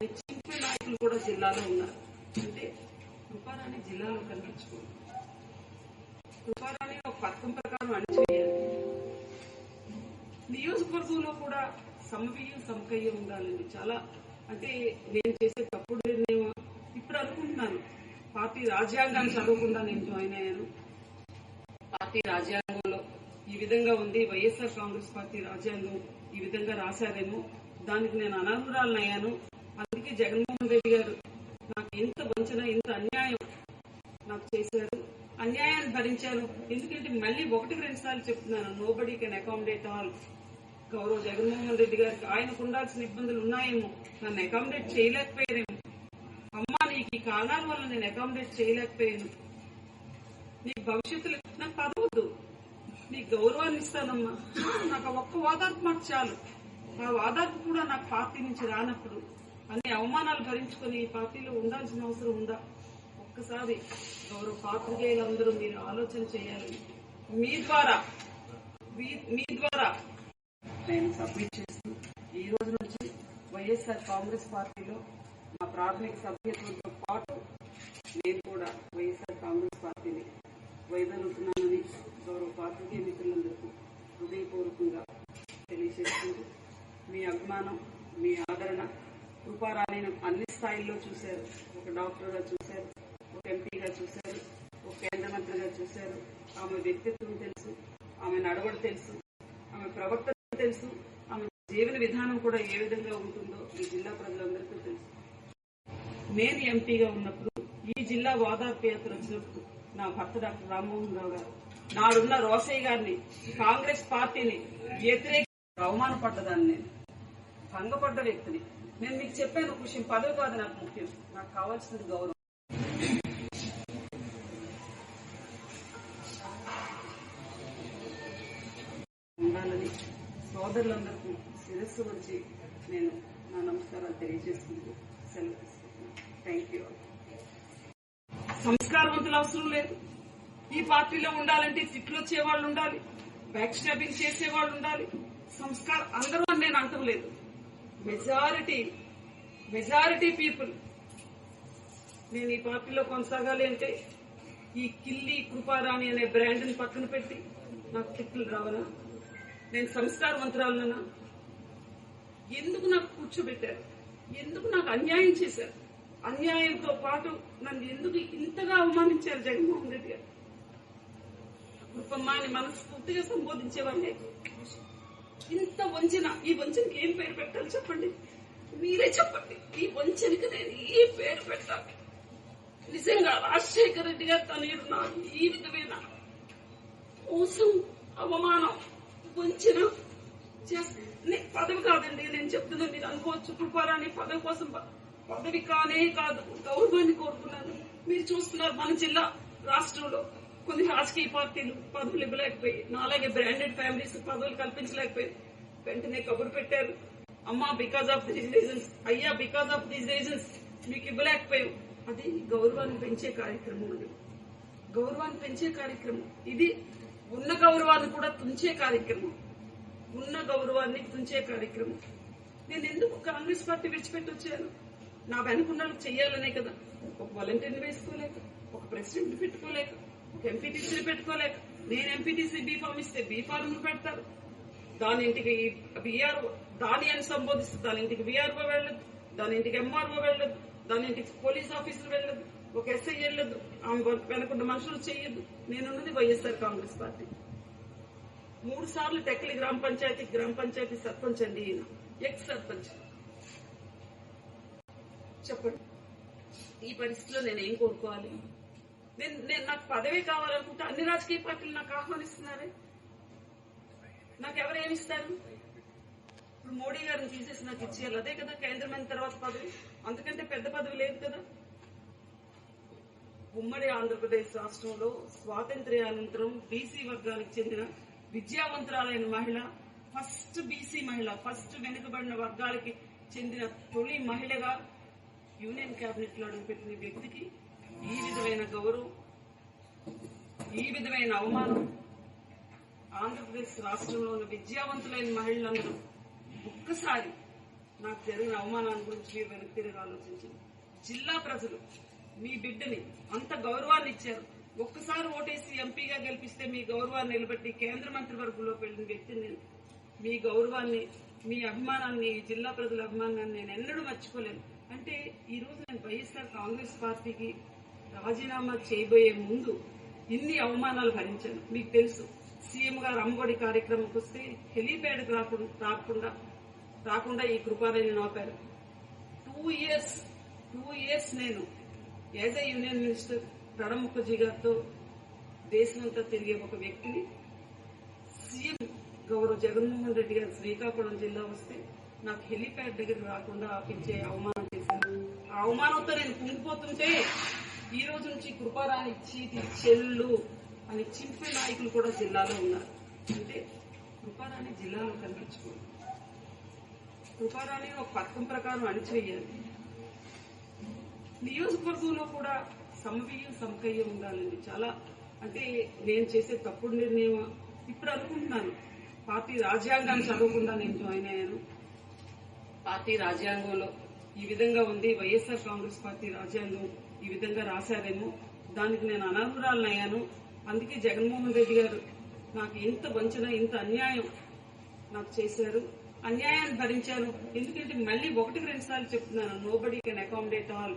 చింపే నాయకులు కూడా జిల్లాలో ఉన్నారు. అంటే తుఫారాన్ని జిల్లాలో కనిపించుకోండి తుఫారాన్ని ఒక పథకం ప్రకారం అణచివేయాలి. నియోజకవర్గంలో కూడా సమవీయం సమకయ్య ఉండాలండి. చాలా అంటే నేను చేసే తప్పుడు నిర్ణయం ఇప్పుడు అనుకుంటున్నాను. పార్టీ రాజ్యాంగాన్ని చదవకుండా నేను జాయిన్ అయ్యాను. పార్టీ రాజ్యాంగంలో ఈ విధంగా ఉంది. వైఎస్ఆర్ కాంగ్రెస్ పార్టీ రాజ్యాంగం ఈ విధంగా రాశారేమో. దానికి నేను అనర్హురాలనయ్యాను అందుకే జగన్మోహన్ రెడ్డి గారు నాకు ఎంత వంచన ఇంత అన్యాయం నాకు చేశారు. అన్యాయాన్ని భరించాను ఎందుకంటే మళ్ళీ ఒకటికి రెండు సార్లు చెప్తున్నాను nobody can accommodate all గౌరవ జగన్మోహన్ రెడ్డి గారికి ఆయనకు ఉండాల్సిన ఇబ్బందులు ఉన్నాయేమో. నన్ను అకామిడేట్ చేయలేకపోయారేమో. అమ్మా నీకు ఈ కారణాల వల్ల నేను అకామిడేట్ చేయలేకపోయాను. నీ భవిష్యత్తులో నాకు పదవద్దు. నీ గౌరవాన్ని ఇస్తానమ్మా. నాకు ఆ ఒక్క ఓదార్పు మాకు చాలు. ఆ ఓదార్పు కూడా నాకు పార్టీ నుంచి రానప్పుడు అన్ని అవమానాలు భరించుకొని ఈ పార్టీలో ఉండాల్సిన అవసరం ఉందా? ఒక్కసారి గౌరవ పాత్రికేయులందరూ మీరు ఆలోచన చేయాలి. మీ ద్వారా మీ- మీ ద్వారా. నేను సబ్మిట్ చేస్తూ ఈ రోజు నుంచి వైఎస్ఆర్ కాంగ్రెస్ పార్టీలో మా ప్రాథమిక సభ్యత్వంతో పాటు నేను కూడా వైఎస్ఆర్ కాంగ్రెస్ పార్టీని వైదొలుగుతున్నానని గౌరవ పాత్రికేయ మిత్రులందరికీ హృదయపూర్వకంగా తెలియజేస్తుంది మీ అభిమానం మీ ఆదరణ కృపారాణిని అన్ని స్థాయిల్లో చూశారు. ఒక డాక్టర్గా చూశారు ఒక ఎంపీగా చూశారు ఒక కేంద్ర మంత్రిగా చూశారు. ఆమె వ్యక్తిత్వం తెలుసు ఆమె నడవడి తెలుసు ఆమె ప్రవర్తన తెలుసు ఆమె జీవన విధానం కూడా ఏ విధంగా ఉంటుందో ఈ జిల్లా ప్రజలందరికీ తెలుసు. నేను ఎంపీగా ఉన్నప్పుడు ఈ జిల్లా ఓదార్పు యాత్ర వచ్చినప్పుడు నా భర్త డాక్టర్ రామ్మోహన్ రావు గారు నాడున్న రోసయ్య గారిని కాంగ్రెస్ పార్టీని వ్యతిరేక అవమానపడ్డదాన్ని నేను. భంగపడ్డ వ్యక్తిని. నేను మీకు చెప్పాను ఒక విషయం. పదవి కాదు నాకు ముఖ్యం. నాకు కావాల్సినది గౌరవం. ఉండాలని సోదరులందరికీ శిరస్సు వచ్చి నేను నా నమస్కారాలు తెలియజేసుకుంటూ సెలవు తీసుకుంటున్నాను. థ్యాంక్ యూ సంస్కారవంతులు అవసరం లేదు. ఈ పార్టీలో ఉండాలంటే తిట్లు వచ్చే వాళ్ళు ఉండాలి. బ్యాక్ స్టాబింగ్ చేసే వాళ్ళు ఉండాలి. సంస్కారం అందరూ అని నేను అంటలేదు మెజారిటీ మెజారిటీ పీపుల్. నేను ఈ పార్టీలో కొనసాగాలి అంటే ఈ కిల్లి కృపారాణి అనే బ్రాండ్ని పక్కన పెట్టి నాకు తిట్లు రావనా నేను సంస్కారవంతురాలనా ఎందుకు నాకు కూర్చోబెట్టారు? ఎందుకు నాకు అన్యాయం చేశారు? అన్యాయంతో పాటు నన్ను ఎందుకు ఇంతగా అవమానించారు జగన్మోహన్ రెడ్డి గారు? కృపమ్మ అని మనస్ఫూర్తిగా సంబోధించేవాళ్ళే. ఇంత వంచన ఈ వంచనకి ఏం పేరు పెట్టాలి చెప్పండి? మీరే చెప్పండి. ఈ వంచనకి నేను ఏ పేరు పెట్టాలి. నిజంగా రాజశేఖర రెడ్డి గారు తనయుడు నా ఈ విధమైన మోసం అవమానం వంచన పదవి కాదండి నేను చెప్తున్నా మీరు అనుకోవచ్చు కృపారాని పదవి కోసం పదవి కానే కాదు గౌరవాన్ని కోరుకున్నాను మీరు చూస్తున్నారు మన జిల్లా రాష్ట్రంలో. కొన్ని రాజకీయ పార్టీలు పదవులు ఇవ్వలేకపోయి నాలాగే బ్రాండెడ్ ఫ్యామిలీస్ పదవులు కల్పించలేకపోయి వెంటనే కబురు పెట్టారు. అమ్మా బికాస్ ఆఫ్ దీస్ రీజన్స్ అయ్యా బికాస్ ఆఫ్ దీస్ రీజన్స్ మీకు ఇవ్వలేకపోయాం. అది గౌరవాన్ని పెంచే కార్యక్రమం అది గౌరవాన్ని పెంచే కార్యక్రమం. ఇది ఉన్న గౌరవాన్ని కూడా తుంచే కార్యక్రమం. ఉన్న గౌరవాన్ని తుంచే కార్యక్రమం. నేను ఎందుకు కాంగ్రెస్ పార్టీ విడిచిపెట్టి వచ్చాను? నా వెనుకున్న చెయ్యాలనే కదా. ఒక వాలంటీర్ని వేసుకోలేక ఒక ప్రెసిడెంట్ పెట్టుకోలేక ఎంపీటీసీ పెట్టుకోలేక నేను ఎంపీటీసీ బీ ఇస్తే బీ ఫార్మ్ పెడతారు. దాని ఇంటికి బీఆర్ఓ దాని అని సంబోధిస్తే దాని ఇంటికి బీఆర్ఓ వెళ్ళదు దాని ఇంటికి ఎంఆర్ఓ వెళ్ళదు దాని ఇంటికి పోలీస్ ఆఫీసర్ వెళ్ళదు ఒక ఎస్ఐ వెళ్ళదు ఆమె వెనకున్న మనుషులు చేయొద్దు నేనున్నది వైఎస్ఆర్ కాంగ్రెస్ పార్టీ. మూడు సార్లు టెక్కలి గ్రామ పంచాయతీ గ్రామ పంచాయతీ సర్పంచ్ అండి ఈయన. ఎక్స్ సర్పంచ్. చెప్పండి. ఈ పరిస్థితిలో నేను ఏం కోరుకోవాలి? నేను నేను నాకు పదవి కావాలనుకుంటే అన్ని రాజకీయ పార్టీలు నాకు ఆహ్వానిస్తున్నారే? నాకు ఎవరు ఏమిస్తారు ఇప్పుడు మోడీ గారిని తీసేసి నాకు ఇచ్చేయాలి. అదే కదా కేంద్రమైన తర్వాత పదవి. అంతకంటే పెద్ద పదవి లేదు కదా. ఉమ్మడి ఆంధ్రప్రదేశ్ రాష్ట్రంలో స్వాతంత్ర్యానంతరం బీసీ వర్గానికి చెందిన విద్యావంతురాలైన మహిళ ఫస్ట్ బీసీ మహిళ ఫస్ట్ వెనుకబడిన వర్గాలకి చెందిన తొలి మహిళగా యూనియన్ కేబినెట్లో అడుగుపెట్టిన వ్యక్తికి గౌరవం ఈ విధమైన అవమానం ఆంధ్రప్రదేశ్ రాష్ట్రంలో ఉన్న విద్యావంతులైన మహిళలందరూ ఒక్కసారి నాకు జరిగిన అవమానాన్ని గురించి మీరు వెనక్కి తిరిగి ఆలోచించింది జిల్లా ప్రజలు మీ బిడ్డని అంత గౌరవాన్ని ఇచ్చారు. ఒక్కసారి ఓటేసి ఎంపీగా గెలిపిస్తే మీ గౌరవాన్ని నిలబెట్టి కేంద్ర మంత్రివర్గంలో వెళ్ళిన వ్యక్తిని నేను. మీ గౌరవాన్ని మీ అభిమానాన్ని జిల్లా ప్రజల అభిమానాన్ని నేను ఎన్నడూ మర్చిపోలేను. అంటే ఈ రోజు నేను వైఎస్ఆర్ కాంగ్రెస్ పార్టీకి రాజీనామా చేయబోయే ముందు ఇన్ని అవమానాలు భరించాను. మీకు తెలుసు సీఎం గారు అమ్మఒడి కార్యక్రమంకి వస్తే హెలీప్యాడ్ రాకుండా రాకుండా రాకుండా ఈ కృపారాయణ ఆపారు టూ ఇయర్స్ టూ ఇయర్స్ నేను as a union minister Pranab Mukherjee గారితో దేశమంతా తిరిగే ఒక వ్యక్తిని సీఎం గౌరవ్ జగన్మోహన్ రెడ్డి గారు శ్రీకాకుళం జిల్లా వస్తే నాకు హెలీప్యాడ్ దగ్గర రాకుండా ఆపించే అవమానం చేశాను ఆ అవమానంతో నేను కుంగిపోతుంటే ఈ రోజు నుంచి కృపారాణి చీటి చెల్లు అని చింపే నాయకులు కూడా జిల్లాలో ఉన్నారు. అంటే కృపారాణి జిల్లాలో కనిపించుకోండి. కృపారాణి ఒక పథకం ప్రకారం అణిచివేయాలి. నియోజకవర్గంలో కూడా సమవీయం సమకయ్యం ఉండాలండి. చాలా అంటే నేను చేసే తప్పుడు నిర్ణయం ఇప్పుడు అనుకుంటున్నాను. పార్టీ రాజ్యాంగాన్ని చదవకుండా నేను జాయిన్ అయ్యాను. పార్టీ రాజ్యాంగంలో ఈ విధంగా ఉంది. వైఎస్ఆర్ కాంగ్రెస్ పార్టీ రాజ్యాంగం ఈ విధంగా రాశారేమో. దానికి నేను అనర్హురాలనయ్యాను. అందుకే జగన్మోహన్ రెడ్డి గారు నాకు ఇంత వంచన ఇంత అన్యాయం నాకు చేశారు. అన్యాయాన్ని భరించాను ఎందుకంటే మళ్ళీ ఒకటికి రెండు సార్లు చెప్తున్నాను నోబడి కెన్ అకామిడేట్ ఆల్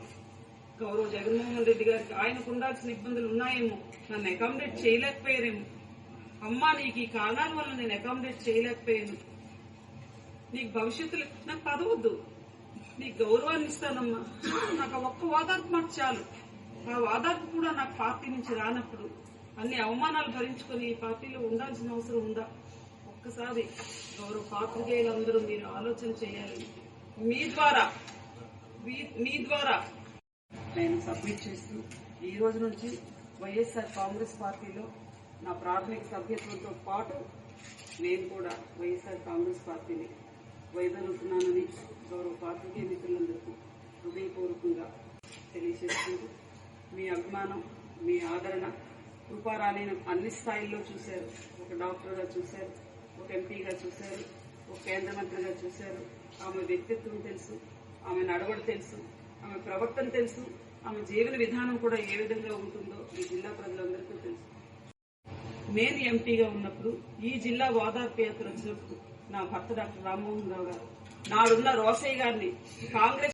గౌరవ జగన్మోహన్ రెడ్డి గారికి ఆయనకు ఉండాల్సిన ఇబ్బందులు ఉన్నాయేమో. నన్ను అకామిడేట్ చేయలేకపోయారేమో. అమ్మా నీకు ఈ కారణాల వల్ల నేను అకామిడేట్ చేయలేకపోయాను. నీకు భవిష్యత్తులో నాకు పదవద్దు. నీ గౌరవాన్ని ఇస్తానమ్మా. నాకు ఒక్క ఓదార్పు మాట చాలు. ఆ ఓదార్పు కూడా నాకు పార్టీ నుంచి రానప్పుడు అన్ని అవమానాలు భరించుకొని ఈ పార్టీలో ఉండాల్సిన అవసరం ఉందా? ఒక్కసారి గౌరవ పాత్రికేయులందరూ మీరు ఆలోచన చేయాలి. మీ ద్వారా మీ- మీ ద్వారా. నేను సబ్మిట్ చేస్తూ ఈ రోజు నుంచి వైఎస్ఆర్ కాంగ్రెస్ పార్టీలో నా ప్రాథమిక సభ్యత్వంతో పాటు నేను కూడా వైఎస్ఆర్ కాంగ్రెస్ పార్టీని వైదొలుతున్నానని గౌరవ పాత్రికేయ మిత్రులందరికీ హృదయపూర్వకంగా తెలియజేస్తుంది మీ అభిమానం మీ ఆదరణ కృపారాలయం అన్ని స్థాయిల్లో చూశారు. ఒక డాక్టర్గా చూశారు ఒక ఎంపీగా చూశారు ఒక కేంద్ర మంత్రిగా చూశారు. ఆమె వ్యక్తిత్వం తెలుసు ఆమె నడవడి తెలుసు ఆమె ప్రవర్తన తెలుసు ఆమె జీవన విధానం కూడా ఏ విధంగా ఉంటుందో ఈ జిల్లా ప్రజలందరికీ తెలుసు. నేను ఎంపీగా ఉన్నప్పుడు ఈ జిల్లా ఓదార్పు యాత్ర వచ్చినప్పుడు నా భర్త డాక్టర్ రామ్మోహన్ రావు గారు. నాడున్న రోసయ్య గారిని కాంగ్రెస్